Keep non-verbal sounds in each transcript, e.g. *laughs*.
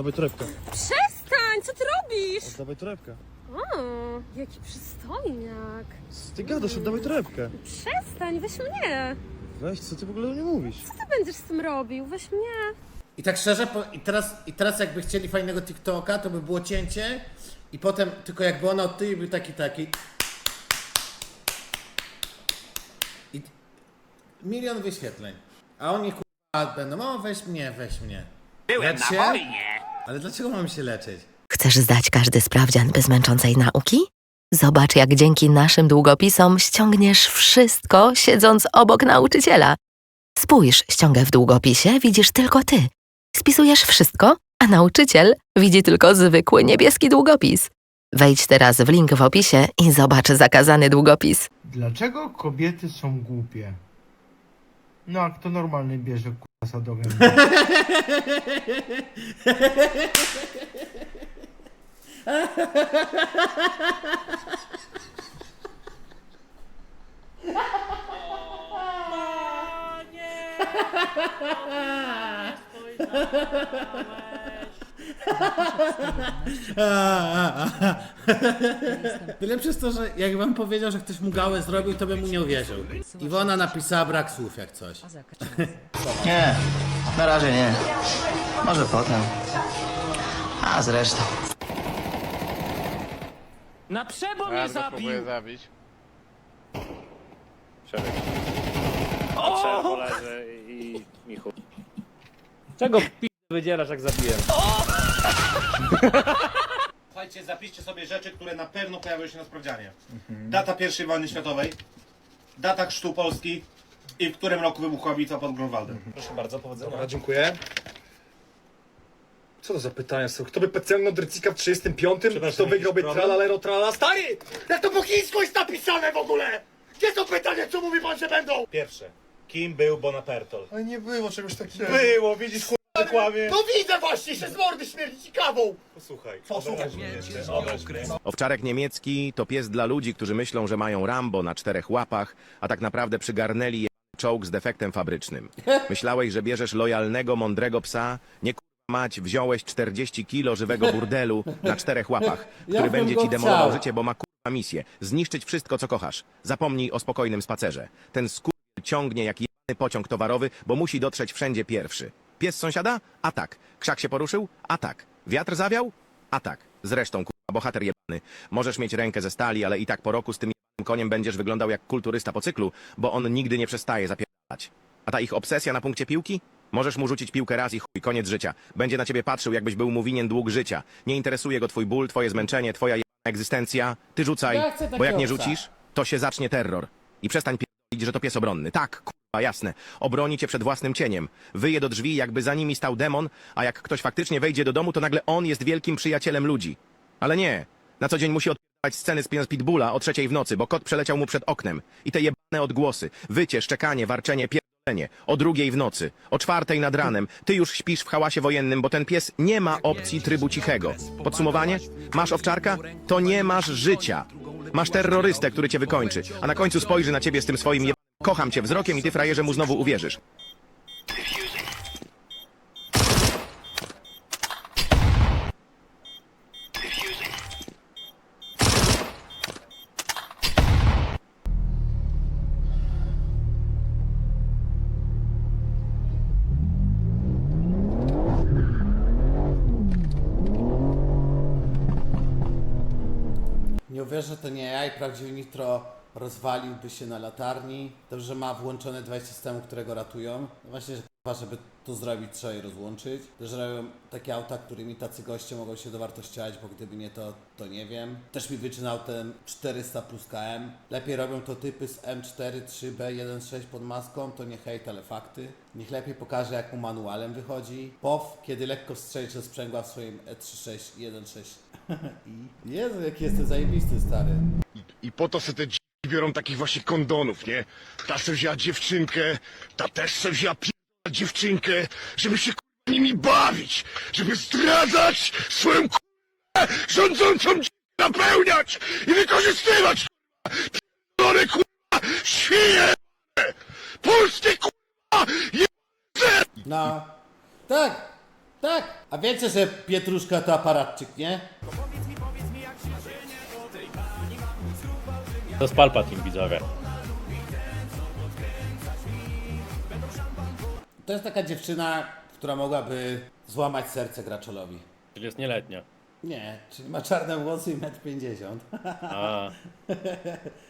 Oddawaj torebkę. Przestań, co ty robisz? Oddawaj torebkę. O, jaki przystojniak. Co ty gadasz? Oddawaj torebkę. Przestań, weź mnie. Weź, co ty w ogóle do mnie mówisz? Co ty będziesz z tym robił? Weź mnie. I tak szczerze, po, i, teraz, i teraz jakby chcieli fajnego TikToka, to by było cięcie i potem tylko jakby ona od tyłu był taki taki. I milion wyświetleń. A oni kurwa będą, o weź mnie, weź mnie. Byłem się? na wojnie. Ale dlaczego mam się leczyć? Chcesz zdać każdy sprawdzian bez męczącej nauki? Zobacz, jak dzięki naszym długopisom ściągniesz wszystko, siedząc obok nauczyciela. Spójrz, ściągę w długopisie widzisz tylko ty. Spisujesz wszystko, a nauczyciel widzi tylko zwykły niebieski długopis. Wejdź teraz w link w opisie i zobacz zakazany długopis. Dlaczego kobiety są głupie? No, a kto normalny bierze kurwa sadogę? Najlepsze jest to, że jak wam powiedział, że ktoś mu gałę zrobił, to bym mu nie uwierzył. Iwona napisała brak słów jak coś. Nie, na razie nie. Może potem. A zresztą. Na przebo mnie zabił! próbuję zabić. Przebieg. Leży i Michu. Czego p... wydzielasz jak zabiłem? Słuchajcie, zapiszcie sobie rzeczy, które na pewno pojawią się na sprawdzianie. Data I wojny światowej, data chrztu Polski i w którym roku wybuchła bitwa pod Grunwaldem. Proszę bardzo, powodzenia. Dobra, dziękuję. Co to za pytania są? Kto by pociągnął Drycika w 35? Kto wygrałby tralalero trala? Stary! Jak to po chińsku jest napisane w ogóle? Gdzie są pytania, co mówi pan, że będą? Pierwsze. Kim był Bonapertol? Ale nie było czegoś takiego. Było, widzisz, kłamie. No widzę właśnie, się z mordy śmierdzi kawą! Posłuchaj. Posłuchaj. Owczarek niemiecki to pies dla ludzi, którzy myślą, że mają Rambo na czterech łapach, a tak naprawdę przygarnęli je czołg z defektem fabrycznym. *laughs* Myślałeś, że bierzesz lojalnego, mądrego psa? Nie k***a mać, wziąłeś 40 kilo żywego *laughs* burdelu na czterech łapach, który bym będzie go ci demolował chciał. życie, bo ma k***a misję. Zniszczyć wszystko, co kochasz. Zapomnij o spokojnym spacerze. Ten skur ciągnie jak jany pociąg towarowy, bo musi dotrzeć wszędzie pierwszy. Pies sąsiada? A tak. Krzak się poruszył? A tak. Wiatr zawiał? A tak. Zresztą, k***a, bohater jebany. Możesz mieć rękę ze stali, ale i tak po roku z tym jebanym koniem będziesz wyglądał jak kulturysta po cyklu, bo on nigdy nie przestaje zapierdalać. A ta ich obsesja na punkcie piłki? Możesz mu rzucić piłkę raz i chuj, koniec życia. Będzie na ciebie patrzył, jakbyś był mu winien dług życia. Nie interesuje go twój ból, twoje zmęczenie, twoja jebana egzystencja. Ty rzucaj, Ja chcę bo jak nie takiego psa. rzucisz, to się zacznie terror. I przestań pierdolić, że to pies obronny. Tak, kurwa, jasne. Obroni cię przed własnym cieniem. Wyje do drzwi, jakby za nimi stał demon, a jak ktoś faktycznie wejdzie do domu, to nagle on jest wielkim przyjacielem ludzi. Ale nie. Na co dzień musi odpierać sceny z Pitbulla o trzeciej w nocy, bo kot przeleciał mu przed oknem. I te jebane odgłosy. Wycie, szczekanie, warczenie, pierdolenie. O drugiej w nocy. O czwartej nad ranem. Ty już śpisz w hałasie wojennym, bo ten pies nie ma opcji trybu cichego. Podsumowanie? Masz owczarka? To nie masz życia. Masz terrorystę, który cię wykończy, a na końcu spojrzy na ciebie z tym swoim jeb... Kocham cię wzrokiem i ty frajerze mu znowu uwierzysz. Nie uwierzę, to nie ja i prawdziwy Nitro rozwaliłby się na latarni. Dobrze, ma włączone 20 systemu, które go ratują. Właśnie, że żeby to zrobić, trzeba je rozłączyć. Też robią takie auta, którymi tacy goście mogą się dowartościować, bo gdyby nie to, to nie wiem. Też mi wyczynał ten 400 plus KM. Lepiej robią to typy z M4, 3B, 1.6 pod maską, to nie hejt, ale fakty. Niech lepiej pokaże, jak mu manualem wychodzi. POW, kiedy lekko strzelić do sprzęgła w swoim E E36 1.6. *laughs* I Jezu, jaki jesteś zajebisty, stary. I po to se te biorą takich właśnie kondonów, nie? Ta se wzięła dziewczynkę, ta też se wzięła p***a dziewczynkę, żeby się k***a nimi bawić, żeby zdradzać swoją k***a rządzącą napełniać i wykorzystywać k***a p***one k***a świnie polskie k***a No, tak. Tak, a wiecie, że Pietruszka to aparatczyk, nie? To jest Palpatine, widzowie. To jest taka dziewczyna, która mogłaby złamać serce Graczolowi. Czyli jest nieletnia. Nie, czyli ma czarne włosy i 1,50 m. A, *laughs*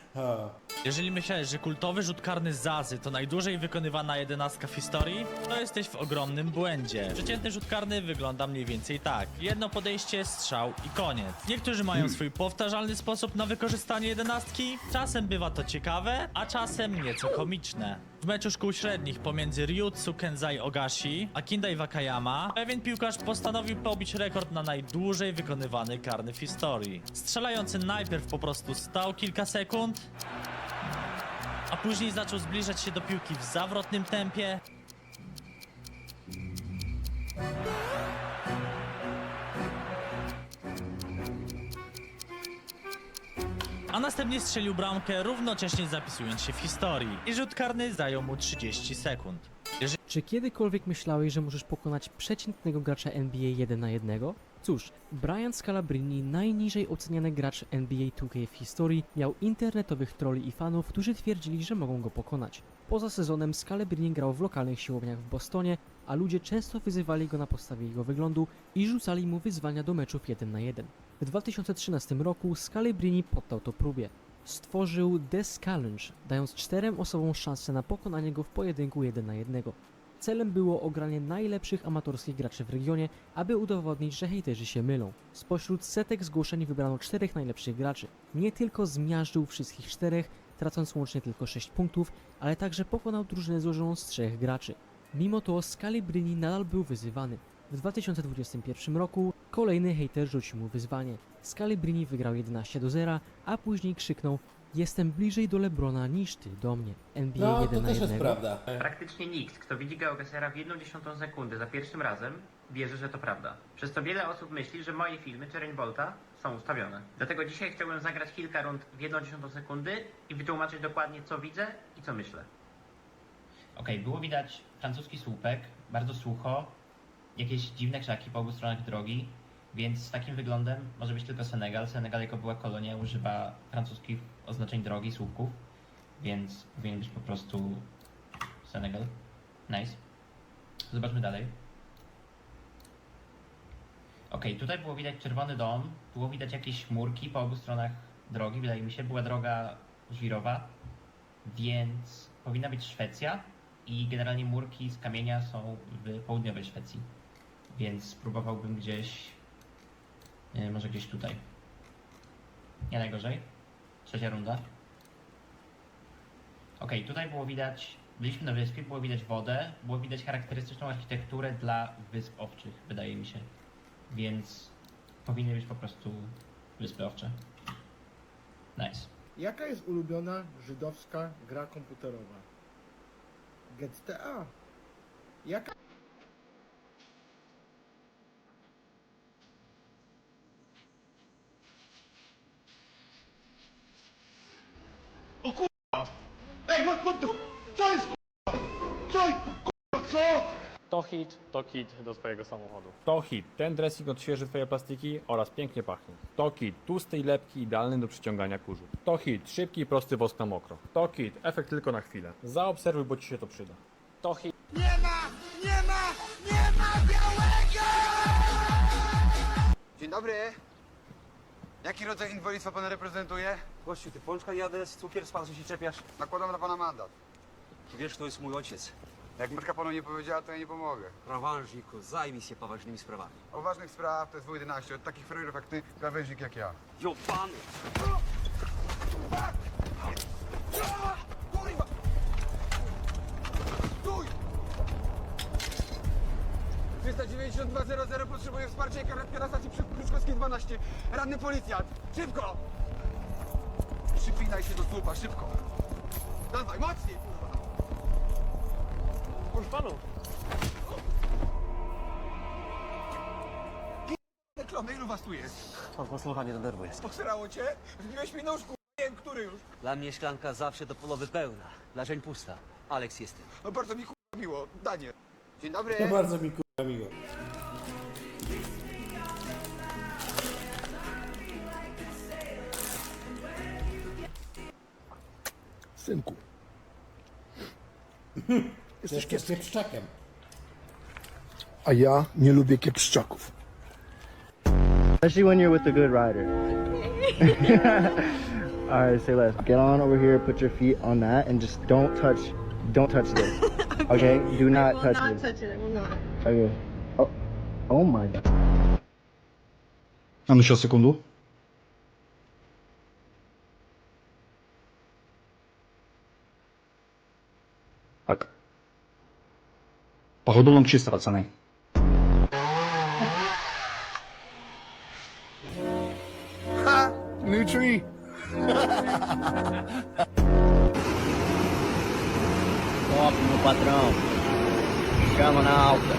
Jeżeli myślałeś, że kultowy rzut karny Zazy to najdłużej wykonywana jedenastka w historii, to jesteś w ogromnym błędzie. Przeciętny rzut karny wygląda mniej więcej tak. Jedno podejście, strzał i koniec. Niektórzy mają swój powtarzalny sposób na wykorzystanie jedenastki. Czasem bywa to ciekawe, a czasem nieco komiczne. W meczu szkół średnich pomiędzy Ryutsu Kenzai Ogashi a Kindai Wakayama pewien piłkarz postanowił pobić rekord na najdłużej wykonywany karny w historii. Strzelający najpierw po prostu stał kilka sekund, a później zaczął zbliżać się do piłki w zawrotnym tempie. A następnie strzelił bramkę, równocześnie zapisując się w historii. I rzut karny zajął mu 30 sekund. Czy kiedykolwiek myślałeś, że możesz pokonać przeciętnego gracza NBA 1 na 1? Cóż, Brian Scalabrine, najniżej oceniany gracz NBA 2K w historii, miał internetowych troli i fanów, którzy twierdzili, że mogą go pokonać. Poza sezonem Scalabrine grał w lokalnych siłowniach w Bostonie, a ludzie często wyzywali go na podstawie jego wyglądu i rzucali mu wyzwania do meczów 1 na 1. W 2013 roku Scalabrini poddał to próbie. Stworzył The Challenge, dając czterem osobom szansę na pokonanie go w pojedynku 1 na 1. Celem było ogranie najlepszych amatorskich graczy w regionie, aby udowodnić, że hejterzy się mylą. Spośród setek zgłoszeń wybrano czterech najlepszych graczy. Nie tylko zmiażdżył wszystkich czterech, tracąc łącznie tylko 6 punktów, ale także pokonał drużynę złożoną z trzech graczy. Mimo to Scalabrini nadal był wyzywany. W 2021 roku kolejny hejter rzucił mu wyzwanie. Scalabrini wygrał 11 do 0, a później krzyknął Jestem bliżej do Lebrona niż ty do mnie. NBA No, 1 to na też 1. jest prawda. Praktycznie nikt, kto widzi Geogesera w jedną dziesiątą sekundy za pierwszym razem, wierzy, że to prawda. Przez to wiele osób myśli, że moje filmy czy Rainbolta są ustawione. Dlatego dzisiaj chciałbym zagrać kilka rund w jedną dziesiątą sekundy i wytłumaczyć dokładnie, co widzę i co myślę. Okej, było widać francuski słupek, bardzo sucho, jakieś dziwne krzaki po obu stronach drogi, więc z takim wyglądem może być tylko Senegal. Senegal jako była kolonia używa francuskich oznaczeń drogi, słupków, więc powinien być po prostu Senegal. Nice. Zobaczmy dalej. Okej, tutaj było widać czerwony dom, było widać jakieś chmurki po obu stronach drogi, wydaje mi się, była droga żwirowa, więc powinna być Szwecja i generalnie murki z kamienia są w południowej Szwecji, więc spróbowałbym gdzieś, e, może gdzieś tutaj. Nie najgorzej. Trzecia runda. Okej, tutaj było widać, byliśmy na wyspie, było widać wodę, było widać charakterystyczną architekturę dla wysp owczych, wydaje mi się. Więc powinny być po prostu wyspy owcze. Nice. Jaka jest ulubiona żydowska gra komputerowa? GTA. Jaka Ej, what, what the... Co jest k***a? Co? K***a, co? To hit, to kit do twojego samochodu. To hit, ten dressing odświeży twoje plastiki oraz pięknie pachnie. To kit, tłusty i lepki, idealny do przyciągania kurzu. To hit, szybki i prosty wosk na mokro. To kit, efekt tylko na chwilę. Zaobserwuj, bo ci się to przyda. To hit. Dzień dobry. Jaki rodzaj inwalidztwa pan reprezentuje? Gościu, ty pączka jadę, z cukier spadł, że się czepiasz. Nakładam na pana mandat. Wiesz, to jest mój ojciec. Jak matka panu nie powiedziała, to ja nie pomogę. Krawężniku, zajmij się poważnymi sprawami. O ważnych sprawach to jest W11, od takich frajerów jak ty, krawężnik jak ja. Jopany! 392 potrzebuje wsparcia i karetka na stacji przy Kruczkowskiej 12. Ranny policjant! Szybko! Przypinaj się do słupa, szybko! Dawaj, mocniej, kurwa! Panu. Reklamy, ilu was tu jest? Pan posłucha, nie denerwuj. Posrało cię? Wbiłeś mi nóż, kurwa, nie wiem, który już. Dla mnie szklanka zawsze do połowy pełna. Dla żeń pusta. Aleks jestem. No bardzo mi kurwa miło, Danie. Dzień dobry. To bardzo mi kurwa miło. Synku. *laughs* Jesteś kiepszczakiem. A ja nie lubię kiepszczaków. Especially when you're with a good rider. *laughs* All right, say less. Get on over here, put your feet on that, and just don't touch, don't touch this. *laughs* okay. Do not touch this. touch it, I will not. Okay. Oh, oh my god. Anusia, sekundu. Tak. Pohodlną ci stracenej. Ha! New tree! Top, meu patrão. Chama na alta.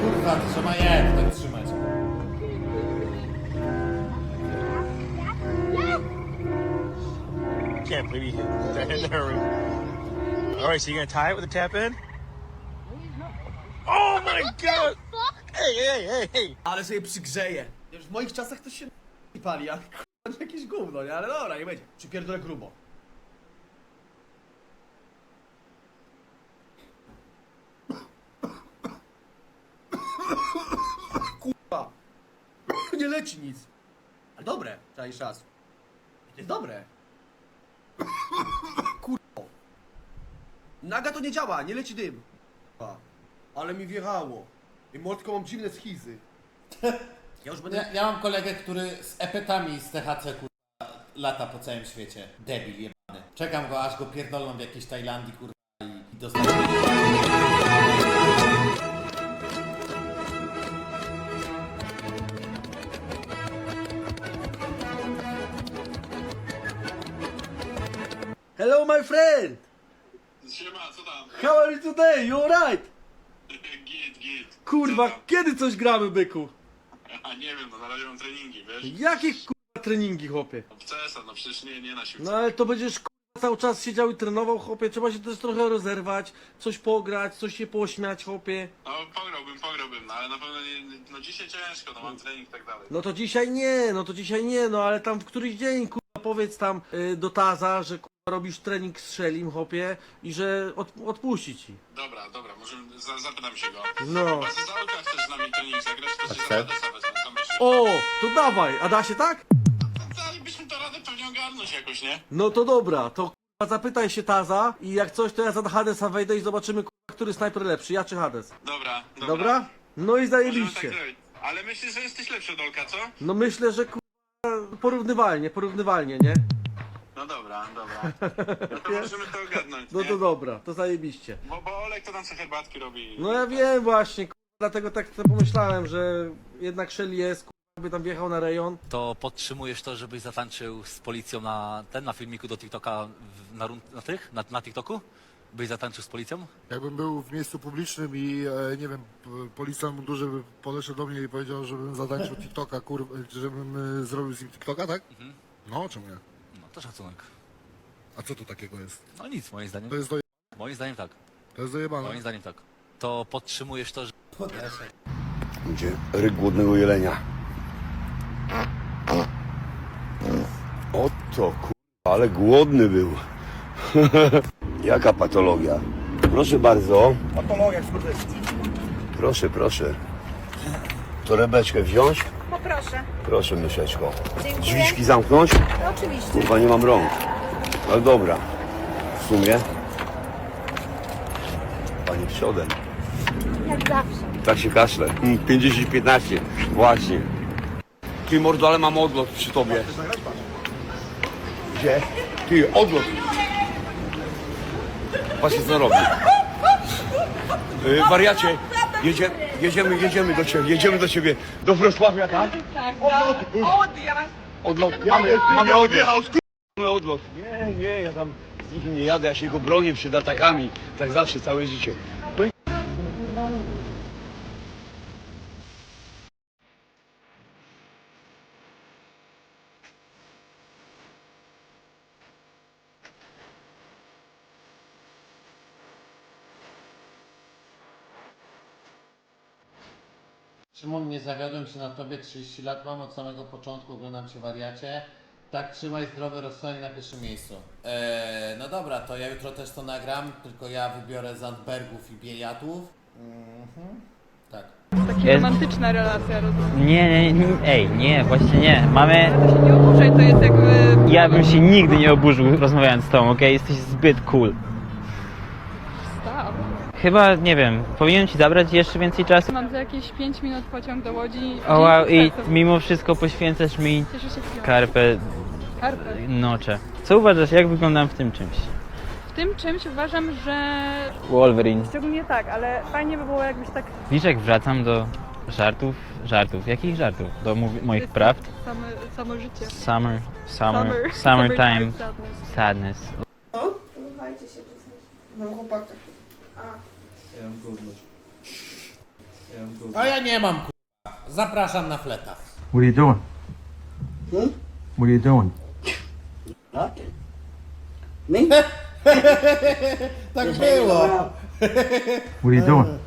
Kurwa, to jak Can't believe you hit *laughs* that in there. All right, so you're gonna tie it with a tap in? Oh my god! Hey, hey, hey, hey! Ale sobie przygrzeje. Już w moich czasach to się nie *laughs* pali, a kurwa, *laughs* jakieś gówno, nie? Ale dobra, nie będzie. Przypierdolę grubo. *coughs* Kurwa. *coughs* Nie leci nic. Ale dobre, trzeba jeszcze raz. Jest dobre. *laughs* Kurwa. Naga to nie działa, nie leci dym. Kurwa. Ale mi wjechało. I młotko mam dziwne schizy. Ja już będę... Ja, ja mam kolegę, który z epetami z THC kurwa lata po całym świecie. Debil jebany. Czekam go, aż go pierdolą w jakiejś Tajlandii kurwa i, i dostaję. Hello my friend! Siema, co tam? How are you today? You alright? *laughs* Git, git. Kurwa, kiedy coś gramy, byku? A nie wiem, no na razie mam treningi, wiesz? Jakie kurwa treningi, chłopie? W CS-a, no przecież nie, nie na siłce. No ale to będziesz kurwa cały czas siedział i trenował, chłopie. Trzeba się też trochę rozerwać, coś pograć, coś się pośmiać, chłopie. No pograłbym, pograłbym, no ale na pewno nie, no dzisiaj ciężko, no mam trening i tak dalej. No to dzisiaj nie, no to dzisiaj nie, no ale tam w któryś dzień, kurwa, powiedz tam y, do Taza, że kurwa robisz trening z Szelim, chłopie, i że od, odpuści ci. Dobra, dobra, może za, zapytam się go. No. Chyba, za chcesz z nami trening zagrać, to się co myślisz? O, to dawaj, a da się tak? Dalibyśmy to radę pewnie ogarnąć jakoś, nie? No to dobra, to zapytaj się Taza i jak coś, to ja za Hadesa wejdę i zobaczymy, który snajper lepszy, ja czy Hades. Dobra, dobra. Dobra? No i Możemy zajebiście. tak zrobić. Ale myślisz, że jesteś lepszy od Olka, co? No myślę, że porównywalnie, porównywalnie, nie? No dobra, dobra. *laughs* No to możemy to ogarnąć, No nie? to dobra, to zajebiście. Bo, bo Olek to tam sobie herbatki robi. No ja wiem właśnie, kurwa, dlatego tak sobie pomyślałem, że jednak Shelly jest, kurwa, by tam wjechał na rejon. To podtrzymujesz to, żebyś zatańczył z policją na ten, na filmiku do TikToka, w- na, run- na tych, na, na TikToku? Byś zatańczył z policją? Jakbym był w miejscu publicznym i e, nie wiem, p- policjant mundurzy by podeszedł do mnie i powiedział, żebym zatańczył TikToka, kur... żebym e, zrobił z nim TikToka, tak? Mhm. No, czemu nie? To szacunek. A co to takiego jest? No nic, moim zdaniem. To jest. Moim zdaniem tak. to jest dojebane. Moim zdaniem tak. To podtrzymujesz to, że Podeszek. Gdzie? Ryk głodnego jelenia. Oto kurwa, ale głodny był. *laughs* Jaka patologia? Proszę bardzo. Patologia, kurde. Proszę, proszę. Torebeczkę wziąć? Poproszę. Proszę, myszeczko. Dziękuję. Drzwiczki zamknąć? Oczywiście. Kurwa, nie mam rąk. Ale dobra. W sumie. Pani przodem. Jak zawsze. Tak się kaszle. 50-15. Właśnie. Ty mordo, ale mam odlot przy tobie. Gdzie? Ty, odlot. Patrzcie co robi. Yy, wariacie, jedzie, jedziemy, jedziemy do ciebie, jedziemy do ciebie. Do Wrocławia, tak? Odlot. Odlot. Mamy, mamy odlot. Mamy odlot. Nie, nie, ja tam z nich nie jadę, ja się go bronię przed atakami. Tak zawsze, całe życie. Szymon, nie zawiodłem się na tobie, 30 lat mam, od samego początku oglądam cię wariacie. Tak, trzymaj zdrowy rozsądek na pierwszym miejscu. Eee, no dobra, to ja jutro też to nagram, tylko ja wybiorę Zandbergów i Biejatów. Mhm. Tak. Taka romantyczna relacja, rozumiem. Nie, nie, nie, ej, nie, właśnie nie. Mamy... To się nie oburzaj, to jest jakby... Ja bym się nigdy nie oburzył rozmawiając z tobą, okej? Jesteś zbyt cool. Chyba, nie wiem, powinienem ci zabrać jeszcze więcej czasu? Mam za jakieś 5 minut pociąg do Łodzi. O wow, i mimo wszystko poświęcasz mi Cieszę się chwilą. karpę Karpę. nocze. Co uważasz, jak wyglądam w tym czymś? W tym czymś uważam, że... Wolverine. Szczególnie tak, ale fajnie by było jakbyś tak... Widzisz, jak wracam do żartów? Żartów? Jakich żartów? Do mów- moich prawd? Same, samo życie. Summer, summer, Summer. *laughs* summertime, sadness. Słuchajcie się czasem. Mam chłopaka. A ja nie mam kurwa. Zapraszam na fleta. What are you doing? What are you doing? *laughs* tak było. What are you doing?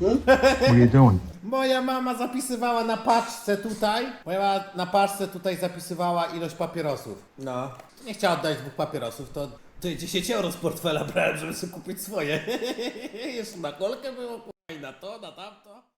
What are you doing? Moja mama zapisywała na paczce tutaj. Moja mama na paczce tutaj zapisywała ilość papierosów. No. Nie chciała oddać dwóch papierosów, to ty 10 euro z portfela brałem, żeby sobie kupić swoje. *laughs* Jeszcze na kolkę było, kurwa, i na to, na tamto.